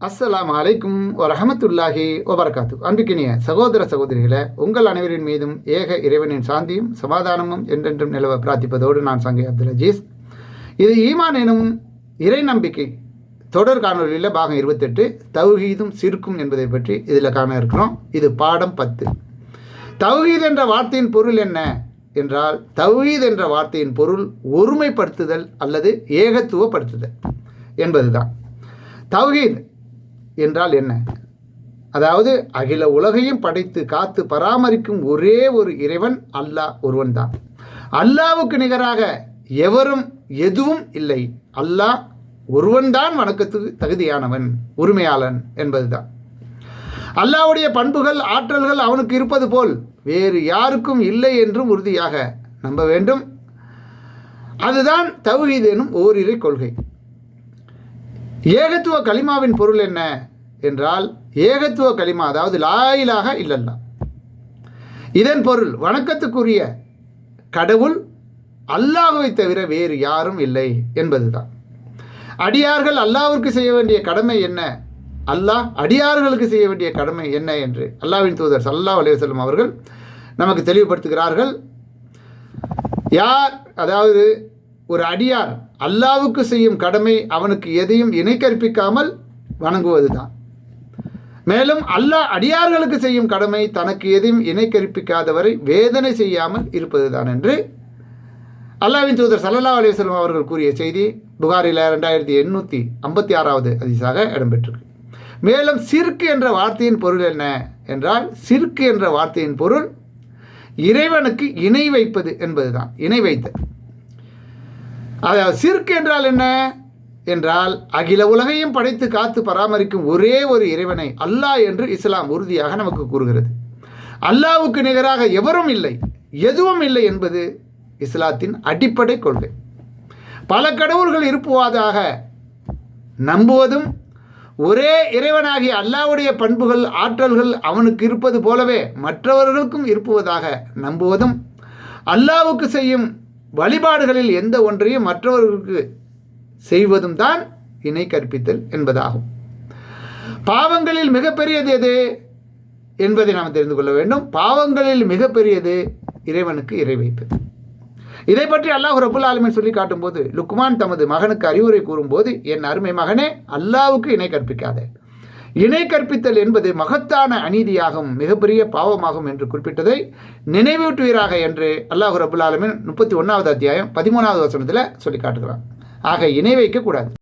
அஸ்ஸலாம் அலைக்கும் வரஹமத்துல்லாஹி வபரகாத்து. அன்புக்கினிய சகோதர சகோதரிகளை உங்கள் அனைவரின் மீதும் ஏக இறைவனின் சாந்தியும் சமாதானமும் என்றென்றும் நிலவ பிரார்த்திப்பதோடு நான் சங்கை அப்துல் அஜீஸ். இது ஈமான் எனும் இறை நம்பிக்கை தொடர் காணொலியில் பாகம் இருபத்தெட்டு தௌஹீதும் சிற்கும் என்பதை பற்றி இதில் காண இருக்கிறோம். இது பாடம் பத்து. தௌஹீத் என்ற வார்த்தையின் பொருள் என்ன என்றால் தௌஹீத் என்ற வார்த்தையின் பொருள் ஒருமைப்படுத்துதல் அல்லது ஏகத்துவப்படுத்துதல் என்பதுதான். தௌஹீத் என்றால் என்ன? அதாவது அகில உலகையும் படைத்து காத்து பராமரிக்கும் ஒரே ஒரு இறைவன் அல்லாஹ் ஒருவன்தான். அல்லாவுக்கு நிகராக எவரும் எதுவும் இல்லை. அல்லாஹ் ஒருவன்தான் வணக்கத்துக்கு தகுதியானவன் உரிமையாளன் என்பதுதான். அல்லாவுடைய பண்புகள் ஆற்றல்கள் அவனுக்கு இருப்பது போல் வேறு யாருக்கும் இல்லை என்றும் உறுதியாக நம்ப வேண்டும். அதுதான் தௌஹீத் எனும் ஓரிரை கொள்கை. ஏகத்துவ கலிமாவின் பொருள் என்ன? என்றால் ஏகத்துவ கலிமா அதாவது லாயிலாக இல்லல்லா. இதன் பொருள் வணக்கத்துக்குரிய கடவுள் அல்லாஹுவை தவிர வேறு யாரும் இல்லை என்பதுதான். அடியார்கள் அல்லாவிற்கு செய்ய வேண்டிய கடமை என்ன? அல்லாஹ் அடியார்களுக்கு செய்ய வேண்டிய கடமை என்ன என்று அல்லாஹ்வின் தூதர் சல்லா அலைவசல்லம் அவர்கள் நமக்கு தெளிவுபடுத்துகிறார்கள். யார் அதாவது ஒரு அடியார் அல்லாவுக்கு செய்யும் கடமை அவனுக்கு எதையும் இணை கற்பிக்காமல் வணங்குவதுதான். மேலும் அல்லாஹ் அடியார்களுக்கு செய்யும் கடமை தனக்கு எதையும் இணை கற்பிக்காதவரை வேதனை செய்யாமல் இருப்பதுதான் என்று அல்லாவின் தூதர் சல்லா அலிவசல்லம் அவர்கள் கூறிய செய்தி புகாரில் ரெண்டாயிரத்தி எண்ணூற்றி ஐம்பத்தி ஆறாவது அதிசாக இடம்பெற்றிருக்கு. மேலும் சிற்கு என்ற வார்த்தையின் பொருள் என்ன என்றால் சிற்கு என்ற வார்த்தையின் பொருள் இறைவனுக்கு இணை வைப்பது என்பதுதான். இணை வைத்தல். அதாவது சிற்கு என்றால் என்ன? என்றால் அகில உலகையும் படைத்து காத்து பராமரிக்கும் ஒரே ஒரு இறைவனை அல்லாஹ் என்று இஸ்லாம் உறுதியாக நமக்கு கூறுகிறது. அல்லாவுக்கு நிகராக எவரும் இல்லை எதுவும் இல்லை என்பது இஸ்லாத்தின் அடிப்படை கொள்கை. பல கடவுள்கள் இருப்புவதாக நம்புவதும் ஒரே இறைவனாகிய அல்லாவுடைய பண்புகள் ஆற்றல்கள் அவனுக்கு இருப்பது போலவே மற்றவர்களுக்கும் இருப்புவதாக நம்புவதும் அல்லாவுக்கு செய்யும் வழிபாடுகளில் எந்த ஒன்றையும் மற்றவர்களுக்கு செய்வதும் தான் இணை கற்பித்தல் என்பதாகும். பாவங்களில் மிகப்பெரியது எது என்பதை நாம் தெரிந்து கொள்ள வேண்டும். பாவங்களில் மிகப்பெரியது இறைவனுக்கு இறை வைப்பது இதை பற்றி அல்லாஹ் ரபுல் ஆலமின் சொல்லி காட்டும்போது லுக்மான் தமது மகனுக்கு அறிவுரை கூறும்போது என் அருமை மகனே அல்லாவுக்கு இணை கற்பிக்காதே. இணை கற்பித்தல் என்பது மகத்தான அநீதியாகும் மிகப்பெரிய பாவமாகும் என்று குறிப்பிட்டதை நினைவூட்டுவீராக என்று அல்லாஹு ரபுல்லாலுமே ஆலமின் முப்பத்தி ஒன்றாவது அத்தியாயம் பதிமூணாவது வசனத்தில் சொல்லி காட்டுகிறான் ஆக இணை வைக்கக்கூடாது